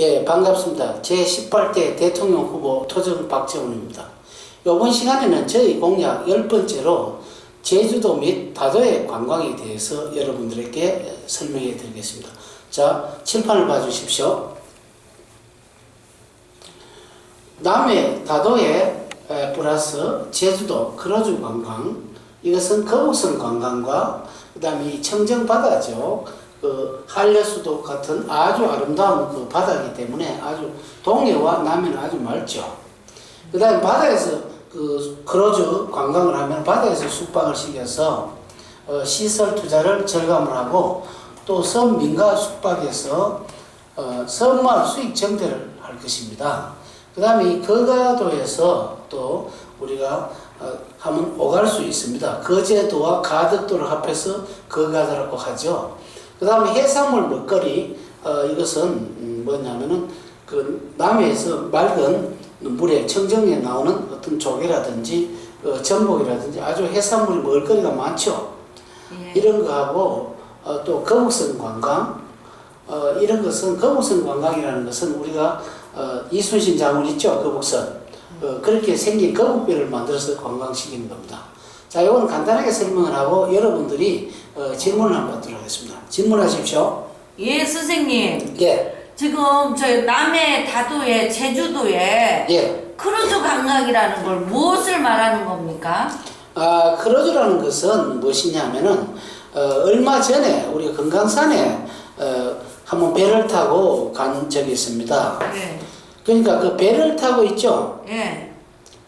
예, 반갑습니다. 제18대 대통령 후보 토정 박재훈입니다. 이번 시간에는 저희 공약 10번째로 제주도 및 다도의 관광에 대해서 여러분들에게 설명해 드리겠습니다. 자, 칠판을 봐주십시오. 남해 다도에 에, 플러스 제주도 크루즈 관광 이것은 거북선 관광과 그 다음에 이 청정 바다죠. 그 한려수도 같은 아주 아름다운 그 바다이기 때문에 아주 동해와 남해는 아주 맑죠. 그 다음에 바다에서 그 크루즈 관광을 하면 바다에서 숙박을 시켜서 어, 시설 투자를 절감을 하고 또 섬 민가 숙박에서 어, 섬마을 수익 증대를 할 것입니다. 그 다음에 이 거가도에서 또 우리가 어, 하면 오갈 수 있습니다. 거제도와 가덕도를 합해서 거가도라고 하죠. 그 다음에 해산물 먹거리 어, 이것은 음, 뭐냐면은 그 남해에서 맑은 물에 청정에 나오는 어떤 조개라든지 어, 전복이라든지 아주 해산물 먹을거리가 많죠. 예. 이런 거하고 어, 또 거북선 관광 어, 이런 것은 거북선 관광이라는 것은 우리가 어, 이순신 장군 있죠 거북선 어, 그렇게 생긴 거북배를 만들어서 관광시키는 겁니다. 자, 이거는 간단하게 설명을 하고 여러분들이 어, 질문을 한번 받도록 하겠습니다. 질문하십시오. 예, 선생님. 예, 지금 저희 남해 다도에 제주도에 예. 크루즈 관광이라는 걸 무엇을 말하는 겁니까? 아, 크루즈라는 것은 무엇이냐면은 어, 얼마 전에 우리가 금강산에 어, 한번 배를 타고 간 적이 있습니다. 예. 그러니까 그 배를 타고 있죠. 예.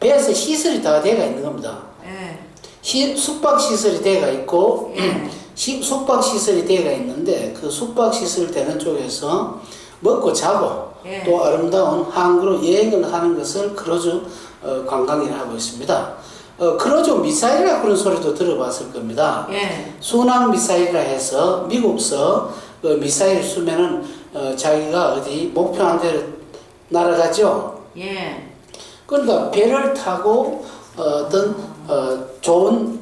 배에서 시설이 다 돼가 있는 겁니다. 예. 시, 숙박 시설이 돼가 있고 예. 시, 숙박 시설이 돼가 있는데 그 숙박 시설 되는 쪽에서 먹고 자고 예. 또 아름다운 항구로 여행을 하는 것을 크루즈 어, 관광이라 하고 있습니다. 어, 크루즈 미사일이라 그런 소리도 들어봤을 겁니다. 예. 순항 미사일이라 해서 미국서 그 미사일 쏘면은 어, 자기가 어디 목표한 데로 날아가죠. 예. 그러니까 배를 타고 어, 어떤 어, 좋은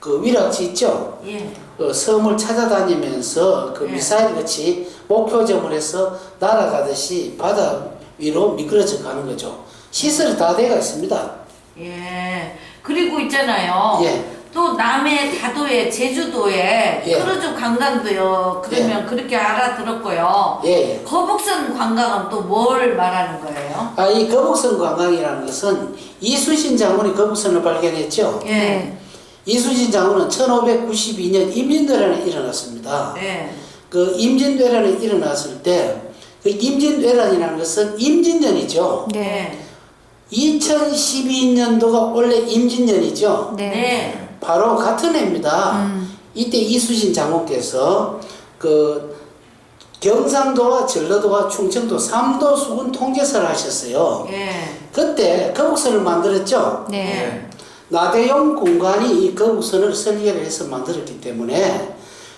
그 위락지 있죠. 예. 그 섬을 찾아다니면서 그 예. 미사일 같이 목표점을 해서 날아가듯이 바다 위로 미끄러져 가는 거죠. 시설이 다 되어 있습니다. 예. 그리고 있잖아요. 예. 또 남해 다도에 제주도에 예. 크루즈 관광도요. 그러면 그렇게 알아들었고요. 예, 예. 거북선 관광은 또 뭘 말하는 거예요? 아, 이 거북선 관광이라는 것은 이순신 장군이 거북선을 발견했죠. 예. 이순신 장군은 1592년 임진왜란에 일어났습니다. 예. 그 임진왜란에 일어났을 때 그 임진왜란이라는 것은 임진년이죠. 네. 2012년도가 원래 임진년이죠. 네. 네. 바로 같은 해입니다. 음. 이때 이수신 장군께서 그 경상도와 전라도와 충청도 삼도 수군 통제사를 하셨어요. 예. 그때 거북선을 만들었죠. 네. 나대용 공간이 이 거북선을 설계를 해서 만들었기 때문에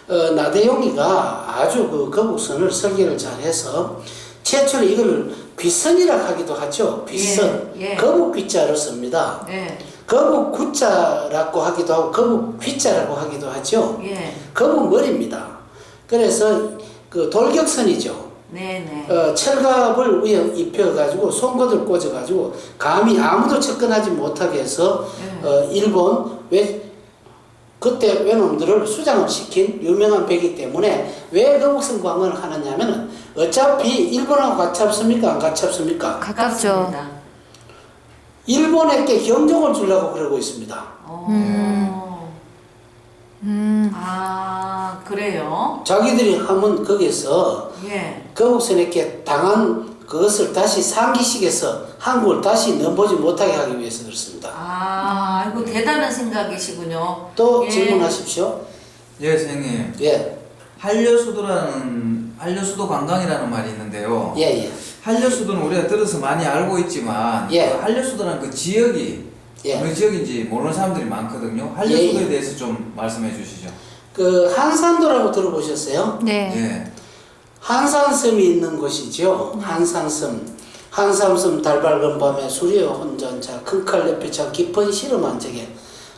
어, 나대용이가 아주 그 거북선을 설계를 잘해서 최초로 이걸 귀선이라 하기도 하죠. 귀선. 예, 예. 거북 귀자를 씁니다. 예. 거북 구자라고 하기도 하고 거북 귀자라고 하기도 하죠. 예. 거북 머리입니다. 그래서 그 돌격선이죠. 네네. 어, 철갑을 위에 입혀가지고 송곳을 꽂아가지고 감히 아무도 접근하지 못하게 해서 예. 어, 일본 왜 그때 외놈들을 수장을 시킨 유명한 배기 때문에 왜 거북선 관광을 하느냐면은 어차피 일본하고 같이 합습니까 안 같이 합습니까? 가깝죠. 가깝습니다. 일본에게 경종을 주려고 그러고 있습니다. 어. 음. 아, 그래요? 자기들이 하면 거기서 예. 거북선에게 당한 그것을 다시 상기식에서 한국을 다시 넘보지 못하게 하기 위해서 그렇습니다. 아, 아이고, 대단한 생각이시군요. 또 예. 질문하십시오. 예, 선생님. 예, 한려수도라는 한려수도 관광이라는 말이 있는데요. 예, 예. 한려수도는 우리가 들어서 많이 알고 있지만 예. 그 한려수도라는 그 지역이 예. 어느 지역인지 모르는 사람들이 많거든요. 한려수도에 예, 예. 대해서 좀 말씀해 주시죠. 그 한산도라고 들어보셨어요? 네. 예. 한산섬이 있는 곳이죠. 한산섬. 한산섬 달밝은 밤에 수리의 혼전차 큰 칼 옆에 차 깊은 시름 한 적에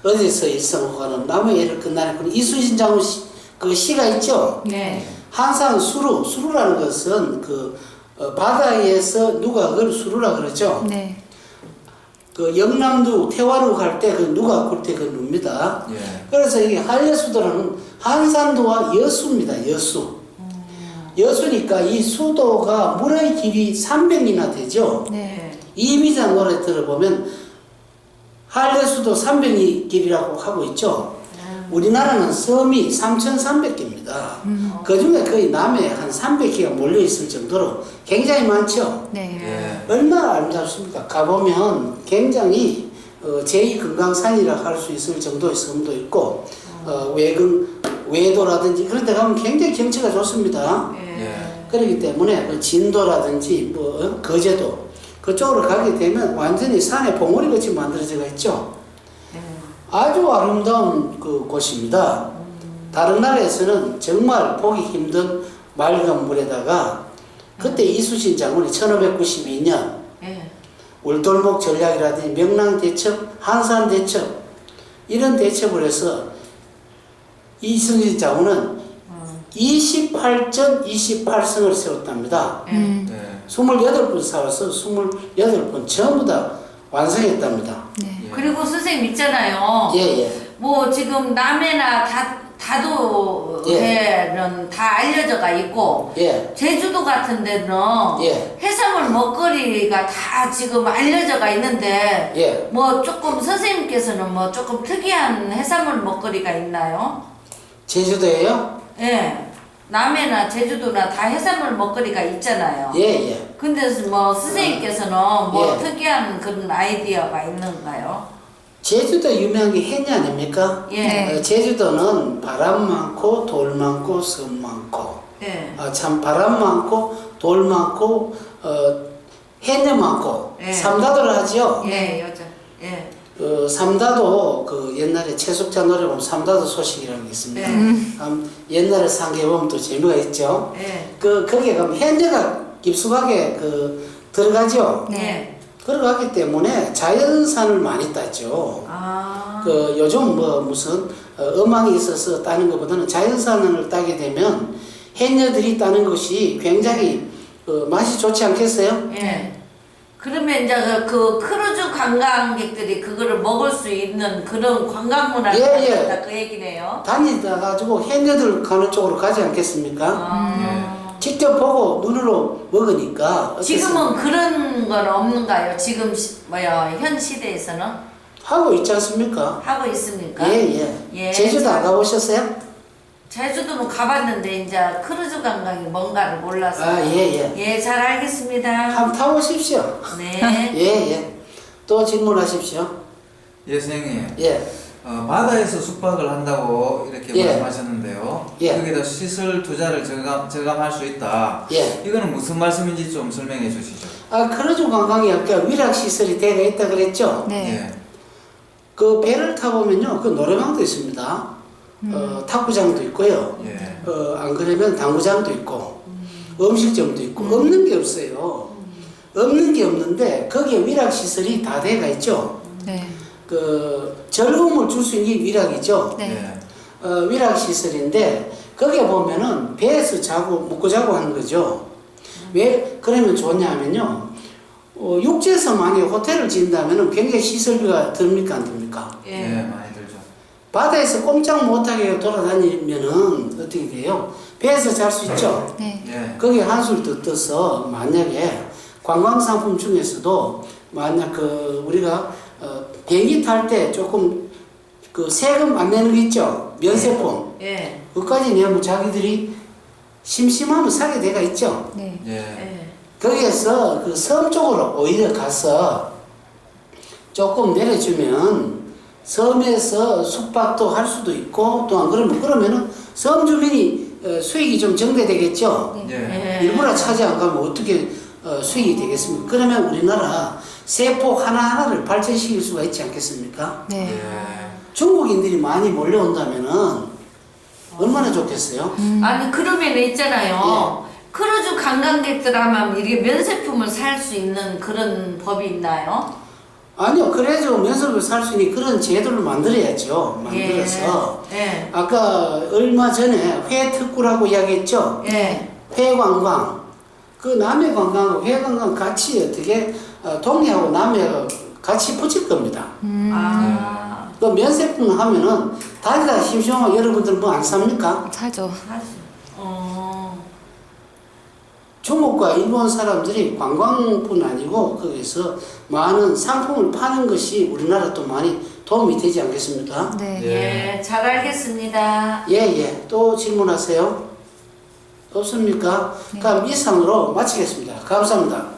어디서 일성호가는 일을 끝나는 그 이순신 장군 시, 그 시가 있죠. 네. 한산 수루 수루라는 것은 그 어, 바다에서 누가 그걸 수루라 그러죠. 네. 그 영남도 태화로 갈 때 그 누가 굴때 그 누입니다. 예. 그래서 이 한려수도는 한산도와 여수입니다. 여수. 여수니까 이 수도가 물의 길이 300이나 되죠. 네. 이미자 노래 들어보면 한려수도 300이 길이라고 하고 있죠. 우리나라는 섬이 3,300개입니다. 그 중에 거의 남해 한 300개가 몰려 있을 정도로 굉장히 많죠. 네. 예. 얼마나 아름답습니까? 가보면 굉장히 어, 제2금강산이라 할 수 있을 정도의 섬도 있고 어, 외근 외도라든지 그런 데 가면 굉장히 경치가 좋습니다. 예. 그렇기 때문에 그 진도라든지 뭐 어, 거제도 그쪽으로 가게 되면 완전히 산에 봉우리 같이 만들어져 있죠. 아주 아름다운 그 곳입니다. 다른 나라에서는 정말 보기 힘든 맑은 물에다가 그때 이수신 장군이 1592년 예. 울돌목 전략이라든지 명랑 대첩, 한산 대첩 이런 대첩을 해서 이승진 장군은 28전 28승을 세웠답니다. 음. 예. 28번 싸워서 28번 전부 다 완성했답니다. 네. 예. 그리고 선생님 있잖아요. 예, 예. 뭐 지금 남해나 다 다도해는 다 알려져가 있고 예. 제주도 같은 데는 예. 해산물 먹거리가 다 지금 알려져가 있는데 예. 뭐 조금 선생님께서는 뭐 조금 특이한 해산물 먹거리가 있나요? 제주도에요? 예. 남해나 제주도나 다 해산물 먹거리가 있잖아요. 예, 예. 근데 뭐 선생님께서는 뭐 예. 특이한 그런 아이디어가 있는가요? 제주도 유명한 게 해녀 아닙니까? 예. 어, 제주도는 바람 많고 돌 많고 섬 많고 예. 아, 참 바람 많고 돌 많고 어, 해녀 많고 예. 삼다도를 하죠. 예, 여자. 예. 어, 삼다도 그 옛날에 최숙자 노래 보면 삼다도 소식이라는 게 있습니다. 네. 음, 옛날에 상계 보면 또 재미가 있죠. 예. 그 거기에 가면 해녀가 깊숙하게 그 들어가죠. 네. 들어가기 때문에 자연산을 많이 따죠. 아. 그 요즘 뭐 무슨 어, 음악이 있어서 따는 것보다는 자연산을 따게 되면 해녀들이 따는 것이 굉장히 어, 맛이 좋지 않겠어요? 예. 그러면 이제 그, 그 크루즈 관광객들이 그거를 먹을 수 있는 그런 관광문화를 예, 예. 그 얘기네요. 다니다 가지고 해녀들 가는 쪽으로 가지 않겠습니까? 아. 직접 보고 눈으로 먹으니까 어떻습니까? 지금은 그런 건 없는가요? 지금 시, 뭐야 현 시대에서는 하고 있지 않습니까? 하고 있습니까? 예, 예. 예, 제주도 안 저- 가보셨어요? 제주도는 가봤는데 이제 크루즈 관광이 뭔가를 몰라서 아, 예, 예. 예, 잘 알겠습니다. 한번 타보십시오. 네. 예, 예. 또 질문하십시오. 예, 선생님. 예. 어, 바다에서 숙박을 한다고 이렇게 예. 말씀하셨는데요. 예. 거기다 시설 투자를 절감, 절감할 수 있다. 예. 이거는 무슨 말씀인지 좀 설명해 주시죠. 아, 크루즈 관광이 아까 위락시설이 되어 있다 그랬죠? 네. 예. 그 배를 타보면요, 그 노래방도 있습니다. 어, 탁구장도 있고요. 예. 어, 안 그러면 당구장도 있고, 음 식점도 있고, 없는 게 없어요. 없는 게 없는데, 거기에 위락시설이 다 되어가 있죠. 네. 그, 즐거움을 줄 수 있는 게 위락이죠. 네. 예. 어, 위락 시설인데, 거기에 보면은 배에서 자고, 묵고 자고 하는 거죠. 왜 그러면 좋냐 하면요, 어, 육지에서 만약에 호텔을 지은다면은 굉장히 시설비가 듭니까, 안 듭니까? 예. 예. 많이 들죠. 바다에서 꼼짝 못하게 돌아다니면은 어떻게 돼요? 배에서 잘 수 있죠? 네. 예. 거기에 한술 더 떠서 만약에 관광 상품 중에서도 만약 그 우리가 어, 비행기 탈 때 조금 그 세금 안 내는 거 있죠? 면세품. 예. 그까지 내면 자기들이 심심하면 사게 돼가 있죠? 네. 예. 예. 거기에서 그 섬 쪽으로 오히려 가서 조금 내려주면 섬에서 숙박도 할 수도 있고 또안 그러면 그러면은 섬 주민이 어, 수익이 좀 증대되겠죠. 예. 예. 일부러 차지 안 가면 어떻게 어, 수익이 되겠습니까? 그러면 우리나라 세포 하나하나를 발전시킬 수가 있지 않겠습니까? 네. 예. 중국인들이 많이 몰려온다면은 얼마나 좋겠어요? 아니 그러면 있잖아요. 예. 크루즈 관광객들 하면 이렇게 면세품을 살 수 있는 그런 법이 있나요? 아니요, 그래도 면접을 살 수 있는 그런 제도를 만들어야죠. 만들어서. 예. 아까 얼마 전에 회 특구라고 이야기했죠? 예. 회 관광. 그 남해 관광하고 회 관광 같이 어떻게 어, 동해하고 남해가 같이 붙일 겁니다. 아, 그 면세품 하면은 다리가 심심하면 여러분들 뭐 안 삽니까? 살죠. 사실. 어. 중국과 일본 사람들이 관광뿐 아니고 거기서 많은 상품을 파는 것이 우리나라 또 많이 도움이 되지 않겠습니까? 네. 예, 잘 알겠습니다. 예, 예. 또 질문하세요? 없습니까? 그럼 이상으로 마치겠습니다. 감사합니다.